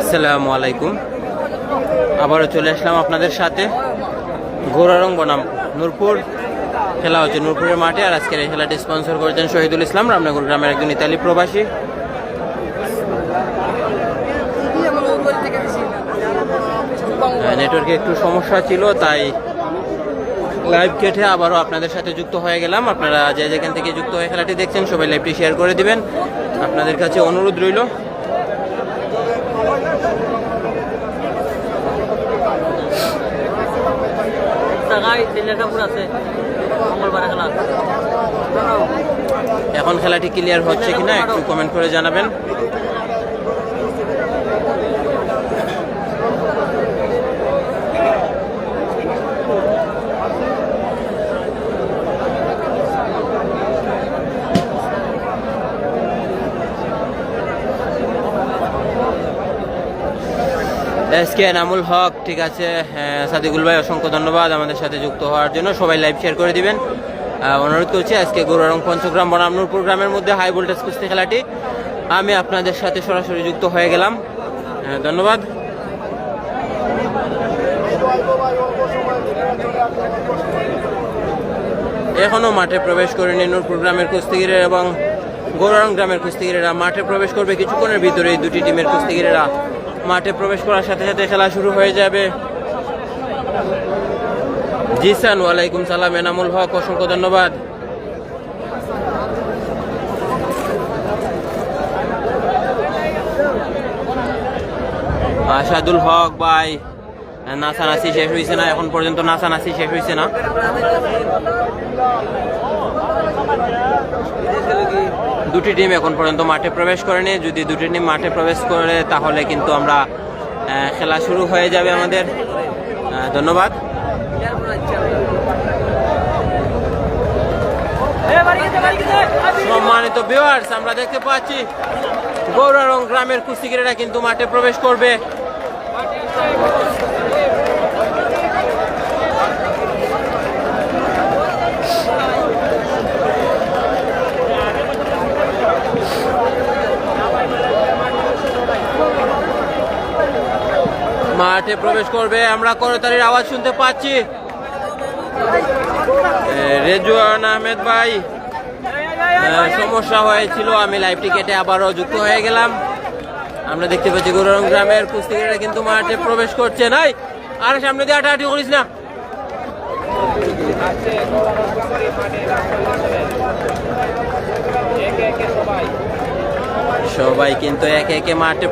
আসসালামু আলাইকুম। আবারও চলে আসলাম আপনাদের সাথে। গোরারং বনাম নূরপুর। খেলা হচ্ছে নূরপুরের মাঠে আর আজকের এই খেলাটি স্পন্সর করেছেন শহীদুল ইসলাম রামনগর গ্রামের একজন ইতালি প্রবাসী। নেটওয়ার্কে একটু সমস্যা ছিল, তাই লাইভ কেটে আবারও আপনাদের সাথে যুক্ত হয়ে গেলাম। আপনারা যে যেখান থেকে যুক্ত হয়ে খেলাটি দেখছেন, সবাই লাইভটি শেয়ার করে দিবেন। আপনাদের কাছে অনুরোধ রইল এখন খেলাটি ক্লিয়ার হচ্ছে কিনা একটু কমেন্ট করে জানাবেন। এসকে এনামুল হক ঠিক আছে হ্যাঁ, সাদিকুল ভাই অসংখ্য ধন্যবাদ আমাদের সাথে যুক্ত হওয়ার জন্য। সবাই লাইভ শেয়ার করে দিবেন। অনুরোধ করছি আজকে গৌরারং পঞ্চগ্রাম বনাম নূরপুর গ্রামের মধ্যে হাই ভোল্টেজ কুস্তি খেলাটি আমি আপনাদের সাথে সরাসরি যুক্ত হয়ে গেলাম। হ্যাঁ, ধন্যবাদ। এখনও মাঠে প্রবেশ করেনি নূরপুর গ্রামের কুস্তিগিরের এবং গৌরারং গ্রামের কুস্তিগিরেরা। মাঠে প্রবেশ করবে কিছুক্ষণের ভিতরে দুটি টিমের কুস্তিগিরেরা। মাঠে প্রবেশ করার সাথে সাথে খেলা শুরু হয়ে যাবে। জি স্যার, ওয়ালাইকুম সালাম, এনামুল হক, অসংখ্য ধন্যবাদ। আসাদুল হক ভাই নাসানাসি শেষ হয়েছে না, এখন পর্যন্ত নাসানাসি শেষ হয়েছে না। দুটি টিম এখন পর্যন্ত মাঠে প্রবেশ করেনি। যদি দুটি টিম মাঠে প্রবেশ করে, তাহলে কিন্তু আমরা খেলা শুরু হয়ে যাবে আমাদের। ধন্যবাদ। সম্মানিত ভিউয়ার্স আমরা দেখতে পাচ্ছি গৌরারং গ্রামের কুস্তিগিরেরা কিন্তু মাঠে প্রবেশ করবে। মাঠে প্রবেশ করবে, আমরা করতালির আওয়াজ শুনতে পাচ্ছি। রেজুয়ান আহমেদ ভাই সমস্যা হয়েছিল, আমি লাইভটি কেটে আবারও যুক্ত হয়ে গেলাম। আমরা দেখতে পাচ্ছি গৌরং গ্রামের কুস্তিগিরা কিন্তু মাঠে প্রবেশ করছে। নাই, আর সামনে দিয়ে আটাআটি করিস না। সবাই কিন্তু একে একে মাঠে